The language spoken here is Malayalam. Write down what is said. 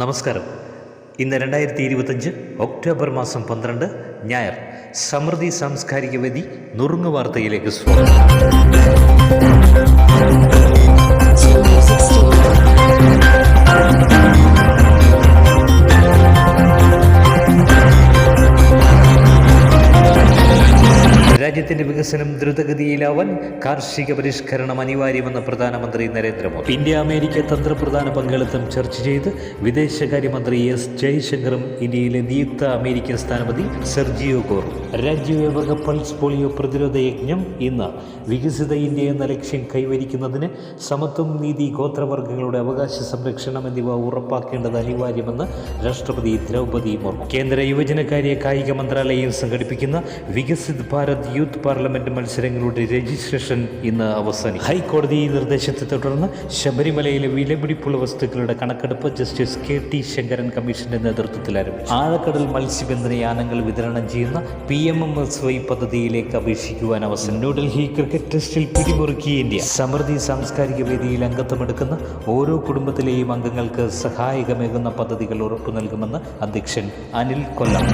നമസ്കാരം. ഇന്ന് രണ്ടായിരത്തി ഇരുപത്തഞ്ച് ഒക്ടോബർ മാസം പന്ത്രണ്ട് ഞായർ. സമൃദ്ധി സാംസ്കാരിക വേദി നുറുങ്ങു വാർത്തയിലേക്ക് സ്വാഗതം. രാജ്യത്തിന്റെ വികസനം ദ്രുതഗതിയിലാവാൻ കാർഷിക പരിഷ്കരണം അനിവാര്യമെന്ന് പ്രധാനമന്ത്രി നരേന്ദ്രമോദി. ഇന്ത്യ അമേരിക്ക തന്ത്രപ്രധാന പങ്കാളിത്തം ചർച്ച ചെയ്ത് വിദേശകാര്യമന്ത്രി എസ് ജയശങ്കറും ഇന്ത്യയിലെ നിയുക്ത അമേരിക്കൻ സ്ഥാനപതി സെർജിയോ കോർ രാജ്യവ്യാപക പൾസ് പോളിയോ പ്രതിരോധ യജ്ഞം ഇന്ന് വികസിത ഇന്ത്യ എന്ന ലക്ഷ്യം കൈവരിക്കുന്നതിന് സമത്വം നീതി ഗോത്രവർഗങ്ങളുടെ അവകാശ സംരക്ഷണം എന്നിവ ഉറപ്പാക്കേണ്ടത് അനിവാര്യമെന്ന് രാഷ്ട്രപതി ദ്രൗപദി മുർമു. കേന്ദ്ര യുവജനകാര്യ കായിക മന്ത്രാലയം സംഘടിപ്പിക്കുന്ന വികസിത് ഭാരത് യൂത്ത് പാർലമെന്റ് മത്സരങ്ങളുടെ രജിസ്ട്രേഷൻ ഇന്ന് അവസാനിക്കും. ഹൈക്കോടതി നിർദ്ദേശത്തെ തുടർന്ന് ശബരിമലയിലെ വിലപിടിപ്പുള്ള വസ്തുക്കളുടെ കണക്കെടുപ്പ് ജസ്റ്റിസ് കെ ടി ശങ്കരൻ കമ്മീഷന്റെ നേതൃത്വത്തിൽ ആരംഭിച്ചു. ആഴക്കടൽ മത്സ്യബന്ധന യാനങ്ങൾ വിതരണം ചെയ്യുന്ന P M M S Y പദ്ധതിയിലേക്ക് അപേക്ഷിക്കുവാൻ അവസരം. ന്യൂഡൽഹി ക്രിക്കറ്റ് ടെസ്റ്റിൽ പിടിമുറുക്കി ഇന്ത്യ. സമൃദ്ധി സാംസ്കാരിക വേദിയിൽ അംഗത്വമെടുക്കുന്ന ഓരോ കുടുംബത്തിലെയും അംഗങ്ങൾക്ക് സഹായകമേകുന്ന പദ്ധതികൾ ഉറപ്പു നൽകുമെന്ന് അധ്യക്ഷൻ അനിൽ കൊല്ലം.